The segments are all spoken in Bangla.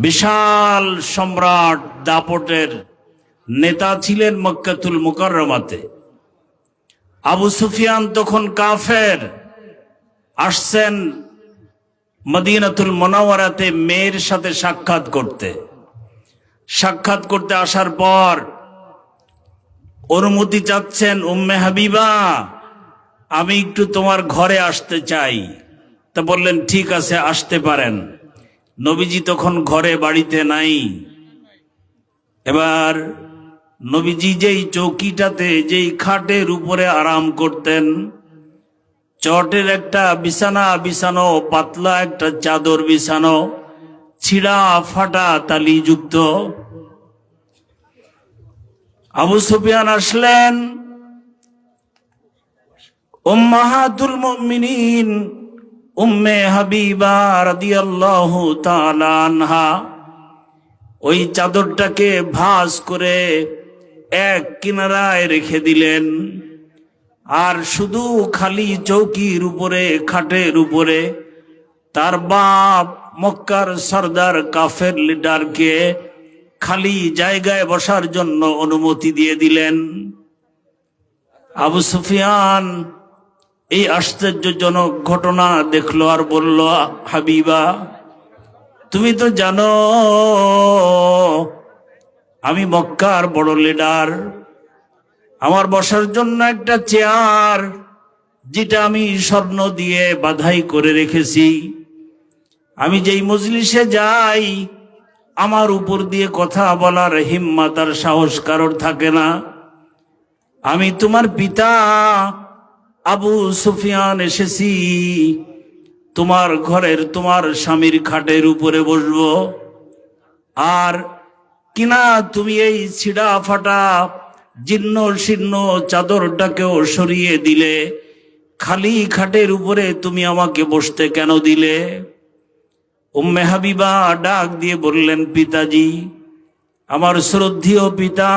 বিশাল সম্রাট দাপটের নেতা ছিলেন মক্কাতুল মুকাররমাতে। আবু সুফিয়ান তখন কাফের। আসছেন মদিনাতুল মনাওয়ারাতে মেয়ের সাথে সাক্ষাৎ করতে। সাক্ষাৎ করতে আসার পর অনুমতি চাচ্ছেন, উম্মে হাবিবা, আমি একটু তোমার ঘরে আসতে চাই। তা বললেন, ঠিক আছে, আসতে পারেন। নবীজি তখন ঘরে বাড়িতে নাই। এবার নবীজি যেই চৌকিটাতে, যেই খাটের উপরে আরাম করতেন, চটের একটা বিছানা, বিছানো, পাতলা একটা চাদর বিছানো, ছিঁড়া ফাটা তালিযুক্ত আবু সুফিয়ান আসলেন, উম্মাহাতুল মুমিনিন উম্মে হাবিবা রাদিয়াল্লাহু তাআলা আনহা, ওই চাদরটাকে ভাঁজ করে এক কিনারায় রেখে দিলেন। আর শুধু খালি চৌকির উপরে, খাটের উপরে, তার বাপ মক্কার সর্দার কাফের লিডারকে খালি জায়গায় বসার জন্য অনুমতি দিয়ে দিলেন। আবু সুফিয়ান এই আশ্চর্যজনক ঘটনা দেখল আর বলল, হাবিবা, তুমি তো জানো, আমি মক্কার বড় লিডার আমার বসার জন্য একটা চেয়ার যেটা আমি স্বর্ণ দিয়ে বাধাই করে রেখেছি। আমি যেই মজলিসে যাই, আমার উপর দিয়ে কথা বলার হিম্মত আর সাহস কারোর থাকে না। আমি তোমার পিতা আবু সুফিয়ান এসেছি। তোমার ঘরের তোমার স্বামীর খাটের উপরে বসবো। আর কিনা তুমি এই ছিড়া ফাটা জীর্ণ শীর্ণ চাদরটাকেও সরিয়ে দিলে, খালি খাটের উপরে তুমি আমাকে বসতে কেন দিলে? উম্মে হাবিবা ডাক দিয়ে বললেন, পিতাজি, আমার শ্রদ্ধীয় পিতা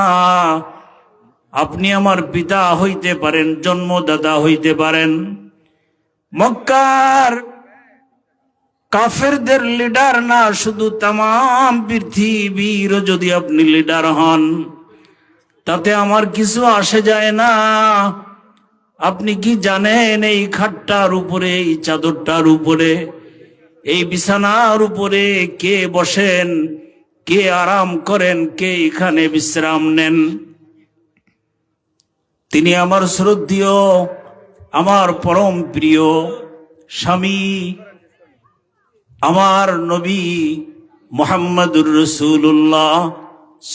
আপনি আমার পিতা হইতে পারেন, জন্মদাতা হইতে পারেন। মক্কার কাফেরদের লিডার না, শুধু তাম পৃথিবীর যদি আপনি লিডার হন, তাতে আমার কিছু আসে যায় না। আপনি কি জানেন এই খাটটার উপরে, এই চাদরটার উপরে, এই বিছানার উপরে কে বসেন, কে আরাম করেন, কে এখানে বিশ্রাম নেন? তিনি আমার শ্রদ্ধীয়, আমার পরম প্রিয় স্বামী, আমার নবী মোহাম্মদুর রসুল্লাহ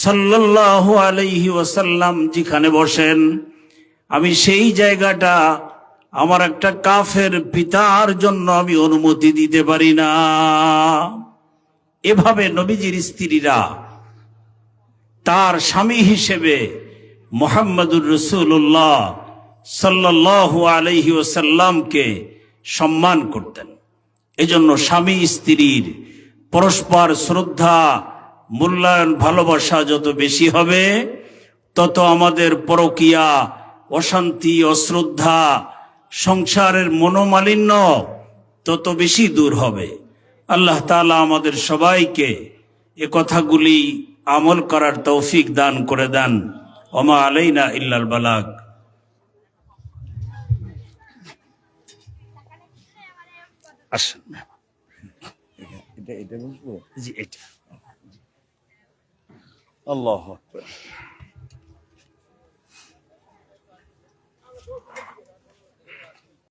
সাল্লাহ আলাইহি ওয়াসাল্লাম যেখানে বসেন, আমি সেই জায়গাটা আমার একটা কাফের পিতার জন্য আমি অনুমতি দিতে পারি না। এভাবে নবীজির স্ত্রীরা তার স্বামী হিসেবে মোহাম্মদুর রসুল্লাহ সাল্লাহ আলহি ওসাল্লামকে সম্মান করতেন। এজন্য স্বামী, স্ত্রীর পরস্পর শ্রদ্ধা, মূল্যায়ন, ভালোবাসা যত বেশি হবে, তত আমাদের পরকিয়া, অশান্তি, অশ্রদ্ধা, সংসারের মনোমালিন্য তত বেশি দূর হবে। আল্লাহ তালা আমাদের সবাইকে এ কথাগুলি আমল করার তৌফিক দান করে দেন। ওমা আলাইনা ইল্লাল বালাক। আসেন। এটা এটা বুঝব? জি এটা। আল্লাহ আকবার।